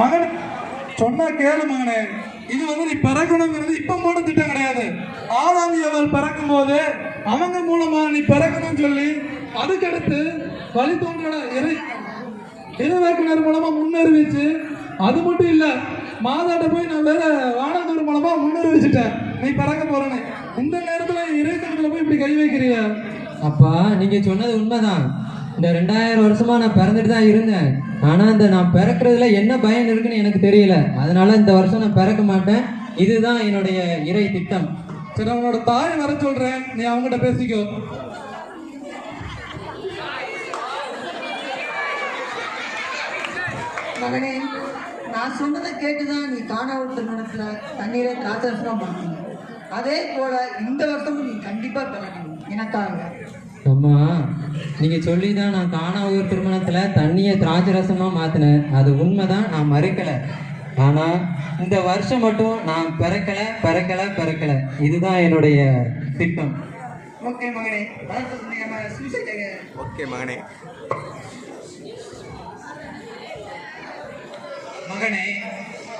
மகன் சொன்னா கேளு மகனே. இது வந்து நீ பிறக்கணுங்கிறது இப்ப மூணு திட்டம் கிடையாது. ஆறாம் அவள் பிறக்கும் போது அவங்க மூலமா நீ பிறக்கணும்னு சொல்லி அதுக்கடுத்து வழி தோன்றல. இறை இறைவேக்கினர் மூலமா முன்னறிவிச்சு அது மட்டும் இல்ல மாதாட்ட போய் நான் வேற வானந்தூர் மூலமா முன்னறிவிச்சுட்டேன். நீ பிறக்க போறேன்னு. இந்த நேரத்துல இறைத்தனத்துல போய் இப்படி கை வைக்கிறிய? அப்பா நீங்க சொன்னது உண்மைதான். இந்த ரெண்டாயிரம் வருஷமா நான் பிறந்துட்டு தான் இருந்தேன். ஆனா இந்த நான் பிறக்கிறதுல என்ன பயன் இருக்குன்னு எனக்கு தெரியல. அதனால இந்த வருஷம் நான் பிறக்க மாட்டேன். இதுதான் என்னுடைய இறை திட்டம். சரி அவனோட தாய் வர சொல்றேன். நீ அவங்ககிட்ட பேசிக்கோ. மகனே நான் சொன்னதை கேட்டுதான் நீ காணாவூர் திருமணத்துல தண்ணீரை திராட்சரசமா பண்ணணும். அதே போல இந்த வருஷமும் நீ கண்டிப்பா பிறக்கணும். எனக்காக. அம்மா நீங்க சொல்லி தான் நான் காணாவூர் திருமணத்துல தண்ணியை திராட்சை ரசமா மாத்தினேன். அது உண்மைதான் நான் மறுக்கல. ஆனா இந்த வருஷம் மட்டும் நான் பிறக்கல பிறக்கல பிறக்கல. இதுதான் என்னுடைய திட்டம். ஓகே மகனே. ஓகே மகனே. மகனே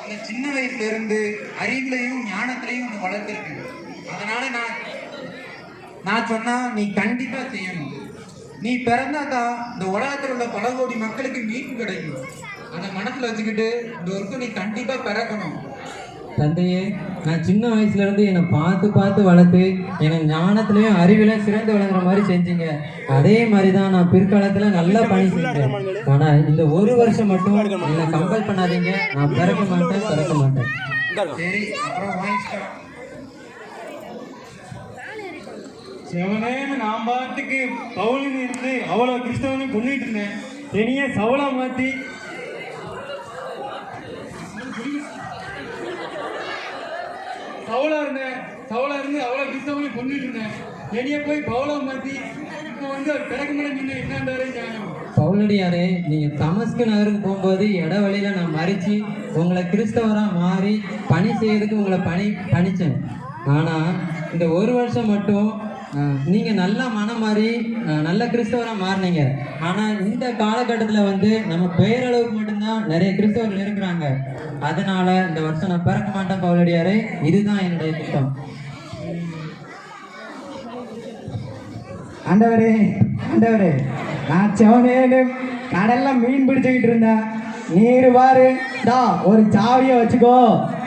அந்த சின்ன வயசுல இருந்து அறிவுலையும் ஞானத்திலையும் உன்னை வளர்த்துருக்கு அதனால நான் நான் சொன்னா நீ கண்டிப்பா செய்யணும். நீ பிறந்தாதான் இந்த உலகத்தில் உள்ள பல கோடி மக்களுக்கு மீட்பு கிடைக்கும். அதை மனசுல வச்சுக்கிட்டு இந்த ஒர்க்கு நீ கண்டிப்பா பிறக்கணும். தந்தையே நான் சின்ன வயசுல இருந்து என்னை பார்த்து பார்த்து வளர்த்து என்னை ஞானத்திலையும் அறிவிலையும் சிறந்து விளங்குற மாதிரி செஞ்சீங்க. அதே மாதிரி தான் நான் பிற்காலத்துல நல்லா பணி செஞ்சேன். ஆனா இந்த ஒரு வருஷம் மட்டும் என்னை கம்பல் பண்ணாதீங்க. நான் பிறக்க மாட்டேன் பிறக்க மாட்டேன் சரி அப்புறம் உன் இஷ்டம். சிவனேன்னு நான் பாட்டுக்கு பவுலின்னு இருந்து அவ்வளோ கிறிஸ்தவனும் கொண்டுட்டு இருந்தேன். என்னையே சவலா மாத்தி. சவலா இருந்தேன். சவலா இருந்து அவ்வளோ கிறிஸ்தவனை கொண்டுட்டு இருந்தேன். என்னைய போய் பவுலா மாத்தி. இப்போ வந்து அவர் பிறக்க மேலே என்ன என்னன்றாரே பவுலடியாரே நீங்கள் தமஸ்கு நகருக்கு போகும்போது இட வழியில் நான் மறிச்சு உங்களை கிறிஸ்தவராக மாறி பணி செய்யறதுக்கு உங்களை பணி பணித்தேன் ஆனால் இந்த ஒரு வருஷம் மட்டும் நீங்க நல்லா மனம் மாறி நல்ல கிறிஸ்தவரா மாறினீங்க. ஆனா இந்த காலகட்டத்துல வந்து நம்ம பெயரளவுக்கு மட்டும்தான் நிறைய கிறிஸ்தவர்கள் இருக்கிறாங்க. அதனால இந்த வருஷம் நான் பிறக்க மாட்டேன் பவுலடியாரு. இதுதான் என்னுடைய திட்டம். ஆண்டவரே ஆண்டவரே நான் செவனேன்னு கடல்ல மீன் பிடிச்சுக்கிட்டு இருந்தேன். நீர் பாரு தா ஒரு சாவியை வச்சுக்கோ.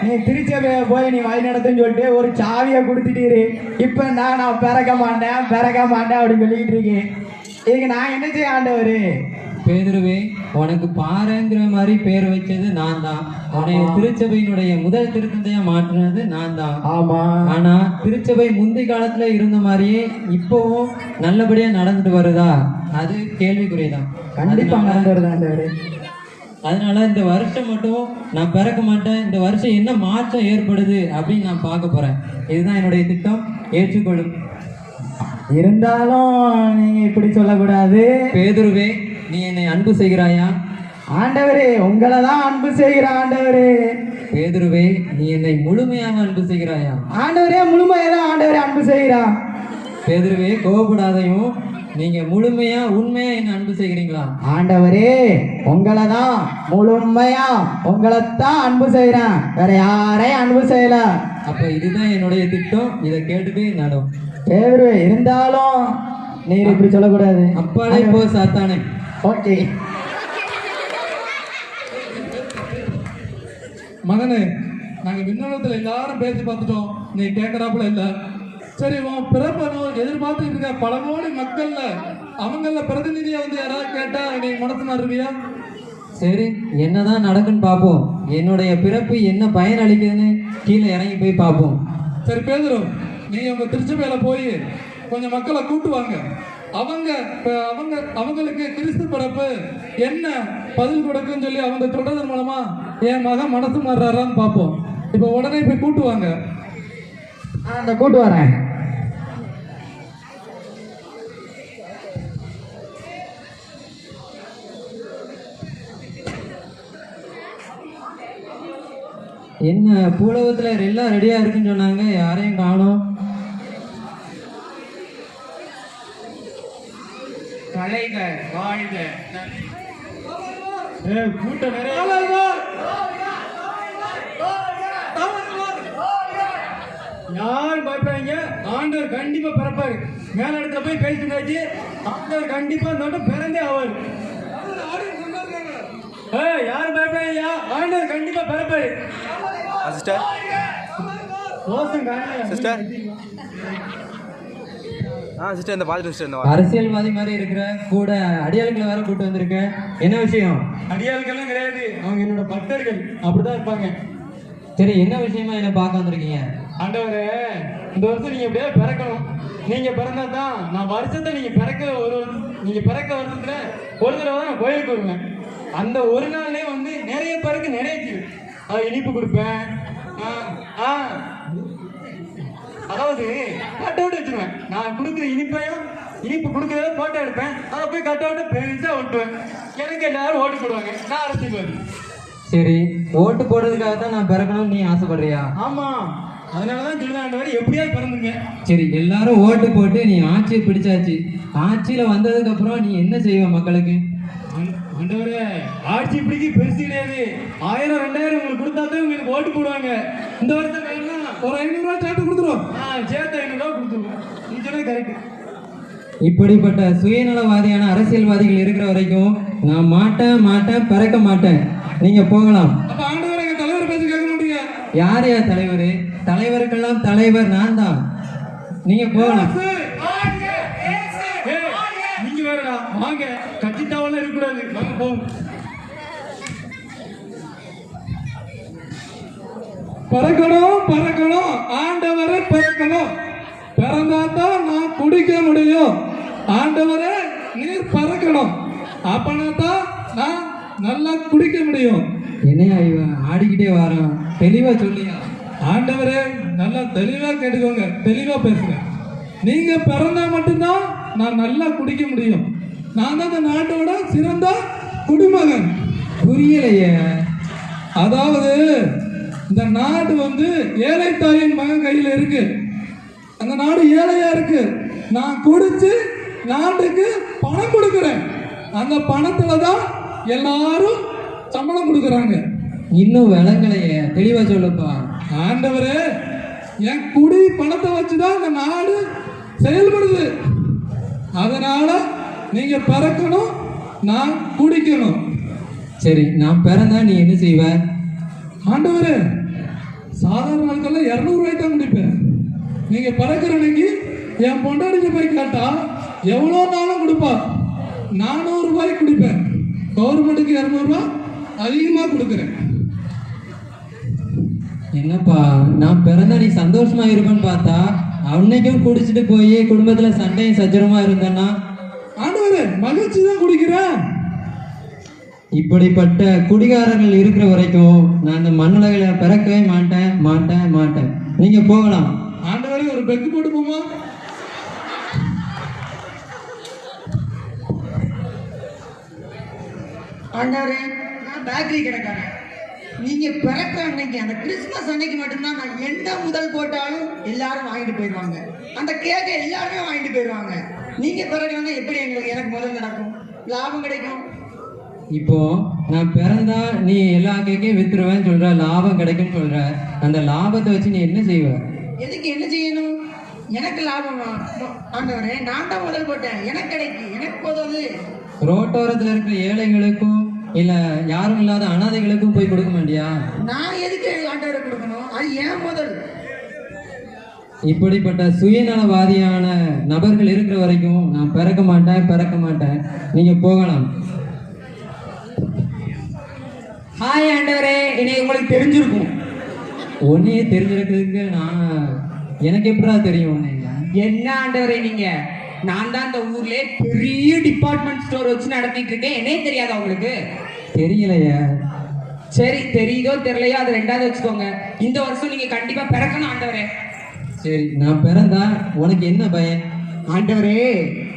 நீ திருச்சபையை போய் நீ வழி நடத்துன்னு சொல்லிட்டு ஒரு சாவியை கொடுத்துட்டீரு. இப்போ நான் நான் பிறக்க மாட்டேன் பிறக்க மாட்டேன் அப்படின்னு சொல்லிக்கிட்டு இருக்கேன். இதுக்கு நான் என்ன செய்ய ஆண்டவரே? பேதுருவே உனக்கு பாறைங்கிற மாதிரி பேர் வச்சது நான் தான். உன்னை திருச்சபையினுடைய முதல் திருத்தந்தையா மாற்றினது நான் தான். ஆமா. ஆனா திருச்சபை முந்தி காலத்துல இருந்த மாதிரியே இப்பவும் நல்லபடியா நடந்துட்டு வருதா? அது கேள்விக்குறியதான் கண்டிப்பா நடந்து வருது ஆண்டவரே. அதனால இந்த வருஷம் மட்டும் நான் பிறக்க மாட்டேன். இந்த வருஷம் என்ன மாற்றம் ஏற்படுது அப்படின்னு நான் பார்க்க போறேன். இதுதான் என்னுடைய திட்டம். ஏற்றுக்கொள்ளும். இருந்தாலும் நீங்க இப்படி சொல்லக்கூடாது. பேதுருவே நீ என்னை அன்பு செய்கிறாயா? ஆண்டவரே உங்களை தான் அன்பு செய்கிற ஆண்டவரே. பேதுருவே நீ என்னை முழுமையாக அன்பு செய்கிறாயா? ஆண்டவரே முழுமையாக ஆண்டவரே அன்பு செய்கிறா பேதுருவே கோவப்படாதையும் நீங்க முழுமையா உண்மையா என்ன அன்பு செய்கிறீங்களா? ஆண்டவரே உங்களை தான் முழுமையா உங்களைத்தான் அன்பு செய்கிறேன். வேற யாரையும் அன்பு செய்யல. அப்ப இதுதான் என்னுடைய திட்டம். இதை கேட்டுட்டு நடும் பேரு இருந்தாலும் நீர் இப்படி சொல்லக்கூடாது. அப்பாலே போ சாத்தானே. ஓகே. மகனே நாங்க விண்ணகத்துல எல்லாரும் பேசி பார்த்துட்டோம். நீ கேட்கறாப்புல இல்ல. சரி உன் பிறப்பனும் எதிர்பார்த்துட்டு இருக்க பல கோடி மக்கள்ல அவங்கள பிரதிநிதியா வந்து யாராவது கேட்டா நீ மனசு மாறுவியா சரி என்னதான் நடக்குன்னு பார்ப்போம் என்னுடைய பிறப்பு என்ன பயன் அளிக்குதுன்னு கீழே இறங்கி போய் பார்ப்போம் சரி பேதுரும் நீ உங்க திருச்சபையில போய் கொஞ்சம் மக்களை கூட்டுவாங்க அவங்க அவங்க அவங்களுக்கு கிறிஸ்து பிறப்பு என்ன பதில் கொடுக்குன்னு சொல்லி அவங்க சொல்றது மூலமா என் மகன் மனசு மாறுறாரான்னு பார்ப்போம் இப்போ உடனே போய் கூட்டுவாங்க அந்த கூட்டு வரேன். என்ன பூலகத்தில் எல்லாம் ரெடியாக இருக்குன்னு சொன்னாங்க. யாரையும் காணும். கலைக வாழ்க. கூட்டம் யார் பயப்பாங்க ஆண்டவர் கண்டிப்பா பிறப்பாரு. மேல இடத்துல போய் பேசிட்டாச்சு ஆண்டவர் கண்டிப்பா மட்டும் பிறந்தே அவர் யார் பயப்பாங்க ஆண்டவர் கண்டிப்பா பிறப்பாரு. சிஸ்டர். சிஸ்டர். ஆ சிஸ்டர் இந்த பார்த்துட்டு சிஸ்டர் இந்த அரசியல்வாதி மாதிரி இருக்கிற கூட அடியாளுங்களை வேற கூட்டு வந்திருக்கேன் என்ன விஷயம்? அடியாளுக்கெல்லாம் கிடையாது. அவங்க என்னோட பக்தர்கள். அப்படிதான் இருப்பாங்க. சரி என்ன விஷயமா என்ன பார்க்க வந்திருக்கீங்க? ஆண்டவரே இந்த வருஷம் நீங்க எப்படியா பிறக்கணும். நீங்க பிறந்தா தான் நான் வருஷத்தை நீங்க பிறக்க ஒரு நீங்க பிறக்க வருஷத்துல ஒரு தடவை தான் நான் கோயிலுக்கு வருவேன். அந்த ஒரு நாள்லயே வந்து நிறைய பேருக்கு நிறைய இனிப்பு கொடுப்பேன். அதாவது கட் அவுட் வச்சிருவேன். நான் கொடுக்குற இனிப்பையும் இனிப்பு கொடுக்கறத போட்டோ எடுப்பேன். அதை போய் கட் அவுட்டை பெருசா ஒட்டுவேன் எனக்கு எல்லாரும் ஓட்டு போடுவாங்க. நான் அரசியல்வாதி சரி ஓட்டு போடுறதுக்காக தான் நான் பிறக்கணும்னு நீ ஆசைப்படுறியா? ஆமா. அதனாலதான் சொல்லுவேன் ஆண்டவர் எப்படியாவது பிறந்துங்க. சரி எல்லாரும் ஓட்டு போட்டு நீ ஆட்சியை பிடிச்சாச்சு. ஆட்சியில வந்ததுக்கு அப்புறம் நீ என்ன செய்வ மக்களுக்கு? ஆண்டவரே ஆட்சி இப்படிக்கு பெருசு கிடையாது. ஆயிரம் ரெண்டாயிரம் உங்களுக்கு கொடுத்தா தான் உங்களுக்கு ஓட்டு போடுவாங்க. இந்த வருஷம் ஒரு ஐநூறுரூவா சேர்த்து கொடுத்துருவோம். சேர்த்து ஐநூறுரூவா கொடுத்துருவோம். நீ சொன்னது கரெக்ட் இப்படிப்பட்ட சுயநலவாதியான அரசியல்வாதிகள் இருக்கிற வரைக்கும் நான் மாட்டேன் மாட்டேன் பிறக்க மாட்டேன். நீங்க போகலாம். அப்ப ஆண்டவர் எங்க தலைவர் பேச்சு கேட்க மாட்டீங்க? யார் யார் தலைவர்? தலைவருக்கெல்லாம் தலைவர் நான் தான். நீங்க போகலாம். நீங்க வேறடா வாங்க. கட்சி தாவெல்லாம் இருக்கக்கூடாது பறக்கணும் பறக்கணும். ஆண்டவரை பறக்கணும். பிறந்தாதான் நான் குடிக்க முடியும். ஆண்டவரே நீர் பறக்கணும். அப்பனா தான் நான் நல்லா குடிக்க முடியும். என்னையா இவன் ஆடிக்கிட்டே வரான் தெளிவா சொல்லியா? ஆண்டவரே நல்லா தெளிவா கேட்டுக்கோங்க. தெளிவா பேசுங்க. நீங்க பிறந்தா மட்டும்தான் நான் நல்லா குடிக்க முடியும். நான் தான் இந்த நாட்டோட சிறந்த குடிமகன். புரியலையே. அதாவது இந்த நாடு வந்து ஏழை தாயின் மகன் கையில் இருக்கு. அந்த நாடு ஏழையா இருக்கு. நான் குடிச்சு நாட்டுக்கு பணம் கொடுக்குறேன். அந்த பணத்துல தான் எல்லாரும் சம்பளம் கொடுக்குறாங்க. இன்னும் விளங்கலையே. தெளிவா சொல்லுப்பா. ஆண்டவரே என் குடி பணத்தை வச்சு தான் இந்த நாடு செயல்படுது. அதனால நீங்க பிறக்கணும் நான் குடிக்கணும். சரி நான் பிறந்தா நீ என்ன செய்வ? ஆண்டவரே சாதாரண நாட்கள்ல இரநூறுவாய்க்கு தான் குடிப்பேன். நீங்க பிறக்கிற அன்னைக்கு என் பொண்டாடிக்கு போய் கேட்டா எவ்வளோ நாளும் கொடுப்பா? நானூறு ரூபாய் குடிப்பேன். கவர்மெண்ட்டுக்கு இரநூறுபா அதிகமாக கொடுக்குறேன். என்னப்பா நான் பிறந்தா நீ சந்தோஷமா இருப்பேன்னு பார்த்தா அன்னைக்கும் குடிச்சிட்டு போய் குடும்பத்தில் சண்டையும் சச்சரமா இருந்தேன்னா மகிழ்ச்சி தான் குடிக்கிறேன். இப்படிப்பட்ட குடிகாரர்கள் இருக்கிற வரைக்கும் நான் இந்த மண்ணுலகில பிறக்கவே மாட்டேன் மாட்டேன் மாட்டேன். நீங்க போகலாம். ஆண்டவரே ஒரு பெக்கு போட்டு போமா? ஆண்டவரே நான் பேக்கரி கடைக்காரன். நீங்க பிறக்கிற அன்னைக்கு அந்த கிறிஸ்மஸ் அன்னைக்கு மட்டும்தான் நான் என்ன முதல் போட்டாலும் எல்லாரும் வாங்கிட்டு போயிடுவாங்க. அந்த கேக்கை எல்லாருமே வாங்கிட்டு போயிடுவாங்க. நீங்க பிறக்கணும்னா எப்படி எங்களுக்கு எனக்கு முதல் நடக்கும்? லாபம் கிடைக்கும். இப்போ நான் பிறந்தா நீ எல்லா கேக்கையும் வித்துருவேன்னு சொல்ற லாபம் கிடைக்கும்னு சொல்ற அந்த லாபத்தை வச்சு நீ என்ன செய்வ? எதுக்கு என்ன செய்யணும்? எனக்கு லாபம் ஆண்டவரே நான் தான் முதல் போட்டேன். எனக்கு கிடைக்கும் எனக்கு போதாது. ரோட்டோரத்துல இருக்கிற ஏழைகளுக்கும் இல்ல யாரும் இல்லாத அனாதைகளுக்கும் போய் கொடுக்க மாட்டியா? நான் எதுக்கு ஆண்டவரை கொடுக்கணும்? அது ஏன் முதல். இப்படிப்பட்ட சுயநலவாதியான நபர்கள் இருக்கிற வரைக்கும் நான் பிறக்க மாட்டேன் பிறக்க மாட்டேன். நீங்க போகலாம். ஹாய் ஆண்டவரே என்னை உங்களுக்கு தெரிஞ்சிருக்கும். உன்னையே தெரிஞ்சிருக்கிறதுக்கு நான் எனக்கு எப்படா தெரியும் என்ன ஆண்டவரே நீங்க? நான் தான் இந்த ஊர்ல பெரிய டிபார்ட்மெண்ட் ஸ்டோர் வச்சு நடத்திட்டு இருக்கேன். என்னே தெரியாதா உங்களுக்கு? தெரியலையே. சரி தெரியுதோ தெரியலையோ அது ரெண்டாவது வச்சுக்கோங்க. இந்த வருஷம் நீங்க கண்டிப்பா பிறக்கணும் ஆண்டவரே. சரி நான் பிறந்தா உனக்கு என்ன பயன் ஆண்டவரே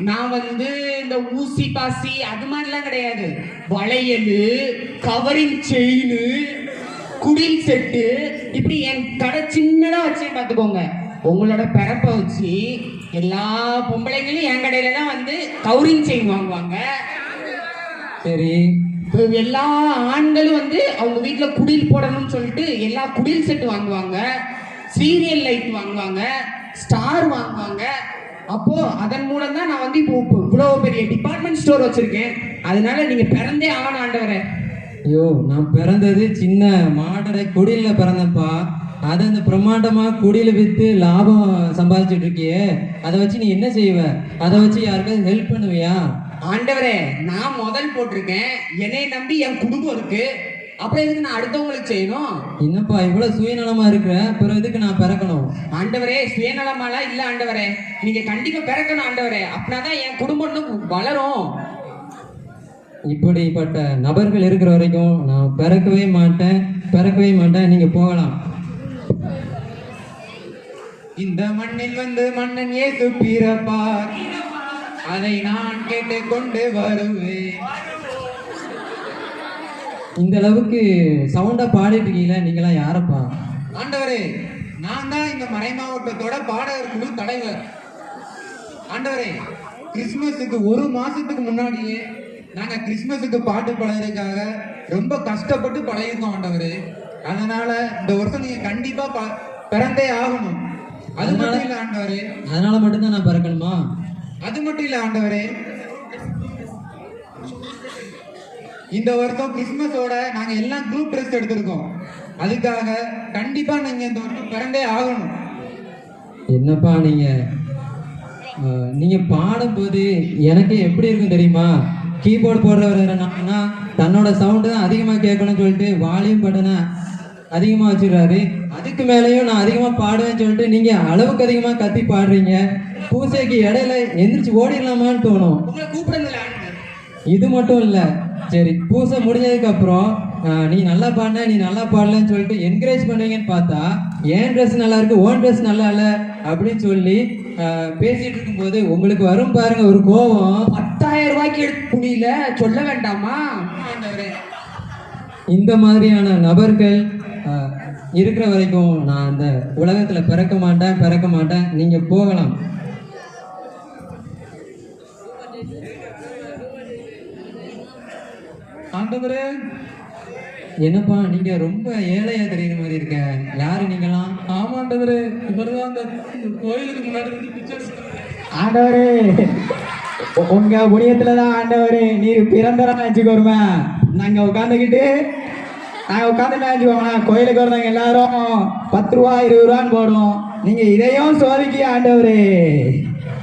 நான் வந்து இந்த ஊசி பாசி அது மாதிரிலாம் கிடையாது. வளையல் கவரிங் செயின் குடில் செட்டு இப்படி என் கடை சின்னதாக வச்சு பார்த்துக்கோங்க. உங்களோட பிறப்பை வச்சு எல்லா பொம்பளைங்களும் என் கடையில தான் வந்து கவுரிங் செயின் வாங்குவாங்க. சரி எல்லா ஆண்களும் வந்து அவங்க வீட்டில் குடில் போடணும்னு சொல்லிட்டு எல்லா குடில் செட்டு வாங்குவாங்க. சீரியல் லைட் வாங்குவாங்க ஸ்டார் வாங்குவாங்க. அப்போ அதன் மூலம் தான் நான் வந்து இப்போ இவ்வளவு பெரிய டிபார்ட்மெண்ட் ஸ்டோர் வச்சிருக்கேன். அதனால நீங்க பிறந்தே ஆகணும் ஆண்டவரே. ஐயோ நான் பிறந்தது சின்ன மாடரை குடியில பிறந்தப்பா அதை அந்த பிரம்மாண்டமா குடியில வித்து லாபம் சம்பாதிச்சுட்டு இருக்கியே. அதை வச்சு நீ என்ன செய்வ? அதை வச்சு யாருக்காவது ஹெல்ப் பண்ணுவியா? ஆண்டவரே நான் முதல் போட்டிருக்கேன். என்னை நம்பி என் குடும்பம் இருக்கு. அப்புறம் எதுக்கு நான் அடுத்தவங்களுக்கு செய்யணும்? என்னப்பா இவ்வளவு சுயநலமா இருக்கிற? பிறகு எதுக்கு நான் பிறக்கணும்? ஆண்டவரே சுயநலமாலாம் இல்ல ஆண்டவரே. நீங்க கண்டிப்பா பிறக்கணும் ஆண்டவரே. அப்படின்னாதான் என் குடும்பம் வளரும். இப்படிப்பட்ட நபர்கள் இருக்கிற வரைக்கும் நான் பிறக்கவே மாட்டேன் பிறக்கவே மாட்டேன். நீங்க போகலாம். இந்த மண்ணில் வந்து மன்னன் இயேசு பிறப்பார். அதை நான் கேட்டுக்கொண்டு வருவேன். இந்த அளவுக்கு சவுண்டா பாடிட்டு இருக்கீங்களா நீங்களாம் யாரப்பா? ஆண்டவரே நான் தான் இந்த மறை மாவட்டத்தோட பாடகர் குழு தலைவர். ஆண்டவரே கிறிஸ்மஸுக்கு ஒரு மாசத்துக்கு முன்னாடியே நாங்க கிறிஸ்மஸுக்கு பாட்டு பழகிறதுக்காக ரொம்ப கஷ்டப்பட்டு பழகிருக்கோம் ஆண்டவரே. அதனால இந்த வருஷம் நீங்க கண்டிப்பா பிறந்தே ஆகணும். அது மட்டும் இல்ல ஆண்டவரே. அதனால மட்டும்தான் நான் பிறக்கணுமா? அது மட்டும் இல்ல ஆண்டவரே. இந்த வருஷம் கிறிஸ்மஸோட நாங்க எல்லாம் குரூப் ட்ரெஸ் எடுத்திருக்கோம். அதுக்காக கண்டிப்பா நீங்க இந்த வருஷம் பிறந்தே ஆகணும். என்னப்பா நீங்க? நீங்க பாடும்போது எனக்கு எப்படி இருக்கும் தெரியுமா? கீபோர்டு போடுறவர் என்னன்னா தன்னோட சவுண்டு தான் அதிகமா கேட்கணும்னு சொல்லிட்டு வால்யூம் பட்டனை அதிகமா வச்சிடுறாரு. அதுக்கு மேலேயும் நான் அதிகமா பாடுவேன்னு சொல்லிட்டு நீங்க அளவுக்கு அதிகமா கத்தி பாடுறீங்க. பூசைக்கு இடையில எந்திரிச்சு ஓடிடலாமான்னு தோணும். உங்களை ஆண்டவர் இது மட்டும் இல்ல. சரி பூசை முடிஞ்சதுக்கு அப்புறம் நீ நல்லா பாடின நீ நல்லா பாடலன்னு சொல்லிட்டு என்கரேஜ் பண்ணுவீங்கன்னு பார்த்தா என் ட்ரெஸ் நல்லா இருக்கு ஓன் ட்ரெஸ் நல்லா இல்ல அப்படின்னு சொல்லி பேசிட்டு இருக்கும்போது உங்களுக்கு வரும் பாருங்க ஒரு கோபம் பத்தாயிரம் ரூபாய்க்கு முடியல சொல்ல வேண்டாமா? இந்த மாதிரியான நபர்கள் இருக்கிற வரைக்கும் நான் அந்த உலகத்துல பிறக்க மாட்டேன் பிறக்க மாட்டேன். நீங்க போகலாம். ஆண்டவரே என்னப்பா நீங்க ரொம்ப ஏழையா தெரியுற மாதிரி இருக்க. யாரு நீங்களாம் ஆமா ஆண்டவரே. இவர்தான் அந்த கோயிலுக்கு முன்னாடி. ஆண்டவரே உங்க புண்ணியத்துல தான் ஆண்டவரே நீர் பிறந்தரம் வச்சுக்கோருமே நாங்க உட்காந்துக்கிட்டு நாங்க உட்காந்துட்டு வச்சுக்கோங்க கோயிலுக்கு வரவங்க எல்லாரும். பத்து ரூபா இருபது ரூபான்னு போடுவோம். நீங்க இதையும் சோதிக்க ஆண்டவரே.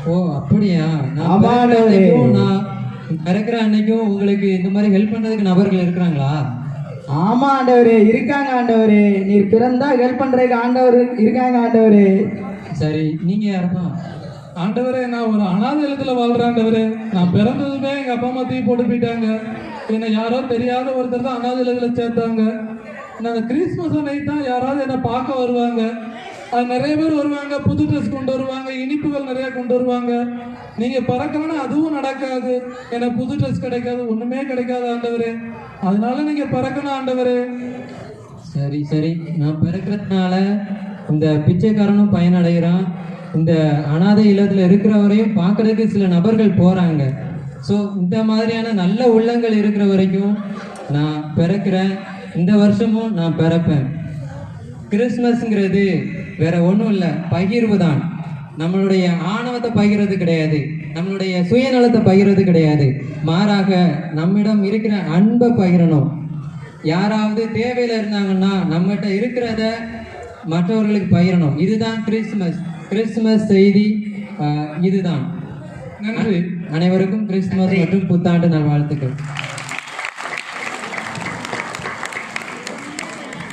ஓ அப்படியா? நான் ஆமா, ஆண்டவரே. பிறக்கிற அன்னைக்கும் உங்களுக்கு இந்த மாதிரி ஹெல்ப் பண்றதுக்கு நபர்கள் இருக்கிறாங்களா? ஆமா ஆண்டவரே இருக்காங்க ஆண்டவரே. நீர் பிறந்தா ஹெல்ப் பண்றதுக்கு ஆண்டவர் இருக்காங்க ஆண்டவரே. சரி நீங்க யாருப்பா? ஆண்டவரே நான் ஒரு அனாதை இல்லத்துல வாழ்றேன் ஆண்டவரே. நான் பிறந்ததுமே எங்க அப்பா அம்மா தூக்கி போட்டு போயிட்டாங்க. என்னை யாரோ தெரியாத ஒருத்தர் தான் அனாதை இல்லத்துல சேர்த்தாங்க. நான் அந்த கிறிஸ்மஸ் அன்னைக்கு தான் யாராவது என்னை பார்க்க வருவாங்க. அது நிறைய பேர் வருவாங்க புது ட்ரெஸ் கொண்டு வருவாங்க இனிப்புகள் நிறைய கொண்டு வருவாங்க. நீங்க பறக்கணும்னா அதுவும் நடக்காது. ஏன்னா புது ட்ரெஸ் கிடைக்காது ஒண்ணுமே கிடைக்காது ஆண்டவரே. அதனால நீங்க பறக்கணும் ஆண்டவரே. சரி சரி. நான் பிறக்கிறதுனால இந்த பிச்சைக்காரனும் பயனடைகிறான். இந்த அனாதை இல்லத்தில் இருக்கிறவரையும் பார்க்கறதுக்கு சில நபர்கள் போகிறாங்க ஸோ இந்த மாதிரியான நல்ல உள்ளங்கள் இருக்கிற வரைக்கும் நான் பிறக்கிறேன். இந்த வருஷமும் நான் பிறப்பேன். கிறிஸ்மஸ்ங்கிறது வேற ஒன்றும் இல்லை. பகிர்வு தான். நம்மளுடைய ஆணவத்தை பகிர்றது கிடையாது. நம்மளுடைய சுயநலத்தை பகிர்றது கிடையாது. மாறாக நம்மிடம் இருக்கிற அன்பை பகிரணும். யாராவது தேவையில இருந்தாங்கன்னா நம்மகிட்ட இருக்கிறத மற்றவர்களுக்கு பகிரணும். இதுதான் கிறிஸ்மஸ் கிறிஸ்மஸ் செய்தி இதுதான். நன்றி. அனைவருக்கும் கிறிஸ்துமஸ் மற்றும் புத்தாண்டு நல்வாழ்த்துக்கள்.